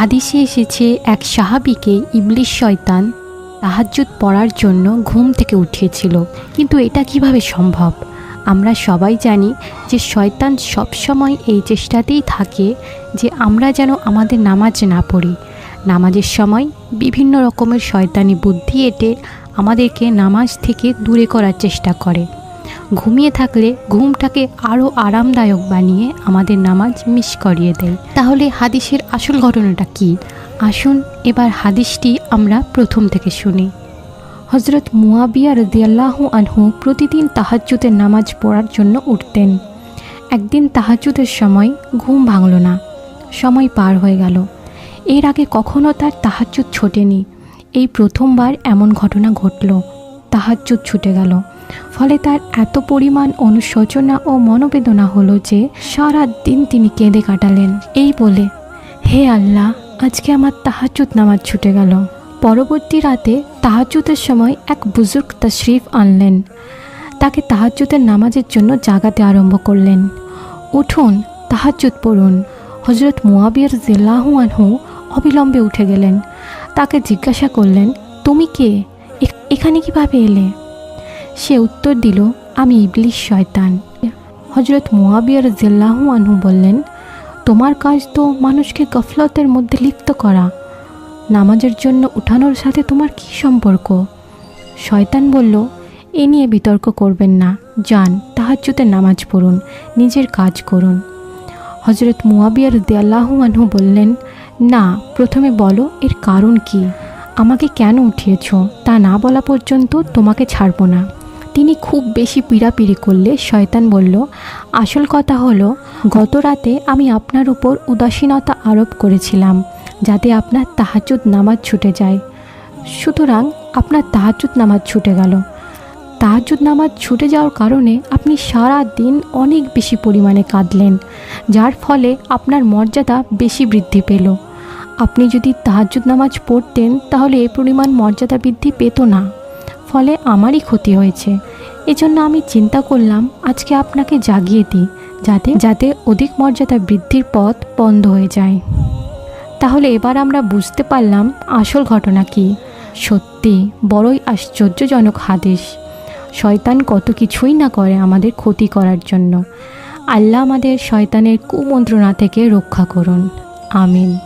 হাদিসে এসেছে, এক সাহাবিকে ইবলিশ শয়তান তাহাজ্জুদ পড়ার জন্য ঘুম থেকে উঠিয়েছিল। কিন্তু এটা কীভাবে সম্ভব? আমরা সবাই জানি যে শয়তান সবসময় এই চেষ্টাতেই থাকে যে আমরা যেন আমাদের নামাজ না পড়ি। নামাজের সময় বিভিন্ন রকমের শয়তানি বুদ্ধি এঁটে আমাদেরকে নামাজ থেকে দূরে করার চেষ্টা করে। ঘুমিয়ে থাকলে ঘুমটাকে আরও আরামদায়ক বানিয়ে আমাদের নামাজ মিস করিয়ে দেয়। তাহলে হাদিসের আসল ঘটনাটা কি? আসুন এবার হাদিসটি আমরা প্রথম থেকে শুনি। হজরত মুয়াবিয়া রদিয়াল্লাহু আনহু প্রতিদিন তাহাজ্জুদের নামাজ পড়ার জন্য উঠতেন। একদিন তাহাজ্জুদের সময় ঘুম ভাঙল না, সময় পার হয়ে গেল। এর আগে কখনো তার তাহাজ্জুদ ছোটেনি। এই প্রথমবার এমন ঘটনা ঘটল। তাহাজ্জুদ ছুটে গেল। ফলে তার এত পরিমাণ অনুশোচনা ও মনোবেদনা হলো যে সারা দিন তিনি কেঁদে কাটালেন। এই বলে, হে আল্লাহ, আজকে আমার তাহাজ্জুদ নামাজ ছুটে গেল। পরবর্তী রাতে তাহাজ্জুদের সময় এক বুজুর্গ তশরিফ আনলেন। তাকে তাহাজ্জুদের নামাজের জন্য জাগাতে আরম্ভ করলেন। উঠুন, তাহাজ্জুদ পড়ুন। হজরত মুয়াবিয়ার জিল্লাহু আনহু অবিলম্বে উঠে গেলেন। তাকে জিজ্ঞাসা করলেন, তুমি কে? এখানে কীভাবে এলে? সে উত্তর দিল, আমি ইবলিশ শয়তান। হজরত মুয়াবিয়ার জিল্লাহু আনহু বললেন, তোমার কাজ তো মানুষকে গফলতের মধ্যে লিপ্ত করা। নামাজের জন্য উঠানোর সাথে তোমার কী সম্পর্ক? শয়তান বলল, এ নিয়ে বিতর্ক করবেন না, যান, তাহাজ্জুদের নামাজ পড়ুন, নিজের কাজ করুন। হজরত মুয়াবিয়ার দেয়াল্লাহু আনহু বললেন, না, প্রথমে বলো, এর কারণ কি? আমাকে কেন উঠিয়েছ তা না বলা পর্যন্ত তোমাকে ছাড়বো না। তিনি খুব বেশি পীড়াপিড়ি করলে শয়তান বলল, আসল কথা হলো, গত রাতে আমি আপনার উপর উদাসীনতা আরোপ করেছিলাম, যাতে আপনার তাহাজুদ নামাজ ছুটে যায়। সুতরাং আপনার তাহাজুদ নামাজ ছুটে গেল। তাহাজুদ নামাজ ছুটে যাওয়ার কারণে আপনি সারা দিন অনেক বেশি পরিমাণে কাঁদলেন, যার ফলে আপনার মর্যাদা বেশি বৃদ্ধি পেল। আপনি যদি তাহাজুদ নামাজ পড়তেন, তাহলে এই পরিমাণ মর্যাদা বৃদ্ধি পেত না। ফলে আমারই ক্ষতি হয়েছে। এজন্য আমি চিন্তা করলাম, আজকে আপনাকে জাগিয়ে দিই, যাতে যাতে অধিক মর্যাদা বৃদ্ধির পথ বন্ধ হয়ে যায়। তাহলে এবার আমরা বুঝতে পারলাম, আসল ঘটনা কি। সত্যি, বড়ই আশ্চর্যজনক হাদিস। শয়তান কত কিছুই না করে আমাদের ক্ষতি করার জন্য। আল্লাহ আমাদের শয়তানের কুমন্ত্রণা থেকে রক্ষা করুন। আমিন।